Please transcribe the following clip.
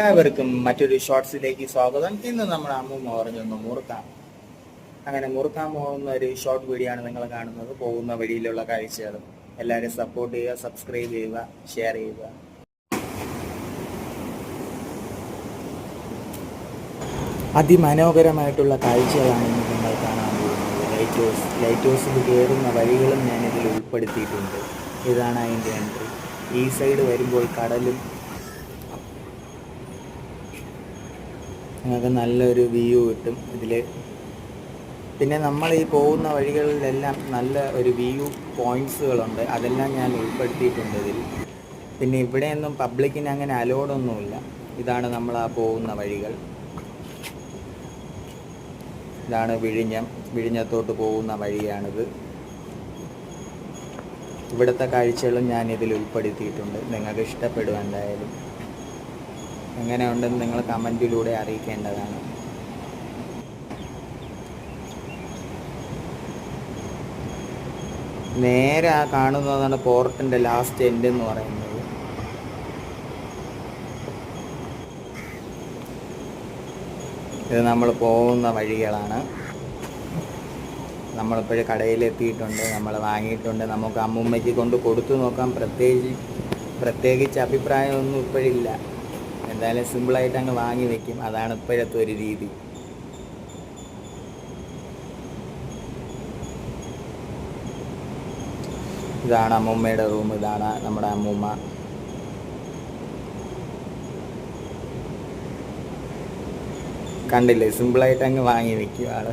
എല്ലാവർക്കും മറ്റൊരു ഷോർട്സിലേക്ക് സ്വാഗതം. ഇന്ന് നമ്മൾ അമ്മൂമ്മ പറഞ്ഞൊന്ന് മുറുക്കാം. അങ്ങനെ മുറുക്കാൻ പോകുന്ന ഒരു ഷോർട്ട് വീഡിയോ ആണ് നിങ്ങൾ കാണുന്നത്. പോകുന്ന വഴിയിലുള്ള കാഴ്ചകൾ എല്ലാവരും സപ്പോർട്ട് ചെയ്യുക സബ്സ്ക്രൈബ് ചെയ്യുക ഷെയർ ചെയ്യുക. അതിമനോഹരമായിട്ടുള്ള കാഴ്ചകളാണ് ഇന്ന് നിങ്ങൾ കാണാൻ പോകുന്നത്. ലൈറ്റ് ഹൗസ് ലൈറ്റ് ഹൗസിൽ കയറുന്ന വഴികളും ഞാനിതിൽ ഉൾപ്പെടുത്തിയിട്ടുണ്ട്. ഇതാണ് അതിന്റെ എൻട്രി ഈ സൈഡ് വരുമ്പോൾ കടലും നിങ്ങൾക്ക് നല്ലൊരു വ്യൂ കിട്ടും ഇതിൽ പിന്നെ നമ്മൾ ഈ പോകുന്ന വഴികളിലെല്ലാം നല്ല ഒരു വ്യൂ പോയിന്റ്സുകളുണ്ട് അതെല്ലാം ഞാൻ ഉൾപ്പെടുത്തിയിട്ടുണ്ട് ഇതിൽ. പിന്നെ ഇവിടെയൊന്നും പബ്ലിക്കിന് അങ്ങനെ അലോഡൊന്നുമില്ല ഇതാണ് നമ്മൾ ആ പോകുന്ന വഴികൾ. ഇതാണ് വിഴിഞ്ഞം. വിഴിഞ്ഞത്തോട്ട് പോകുന്ന വഴിയാണിത്. ഇവിടുത്തെ കാഴ്ചകളും ഞാൻ ഇതിൽ ഉൾപ്പെടുത്തിയിട്ടുണ്ട്. നിങ്ങൾക്ക് ഇഷ്ടപ്പെടും എന്തായാലും. എങ്ങനെയുണ്ടെന്ന് നിങ്ങൾ കമന്റിലൂടെ അറിയിക്കേണ്ടതാണ്. നേരെ ആ കാണുന്നതാണ് പോർട്ടിന്റെ ലാസ്റ്റ് എൻഡ് എന്ന് പറയുന്നത്. ഇത് നമ്മൾ പോകുന്ന വഴികളാണ്. നമ്മളിപ്പോഴും കടയിലെത്തിയിട്ടുണ്ട് നമ്മൾ വാങ്ങിയിട്ടുണ്ട്. നമുക്ക് അമ്മുമ്മയ്ക്ക് കൊണ്ട് കൊടുത്തു നോക്കാം. പ്രത്യേകിച്ച് പ്രത്യേകിച്ച് അഭിപ്രായമൊന്നും ഇപ്പോഴില്ല. എന്തായാലും സിമ്പിളായിട്ട് അങ്ങ് വാങ്ങി വെക്കും. അതാണ് ഇപ്പോഴത്തെ ഒരു രീതി. ഇതാണ് അമ്മൂമ്മയുടെ റൂം ഇതാണ് നമ്മുടെ അമ്മൂമ്മ. കണ്ടില്ലേ? സിമ്പിളായിട്ട് അങ്ങ് വാങ്ങി വെക്കും ആൾ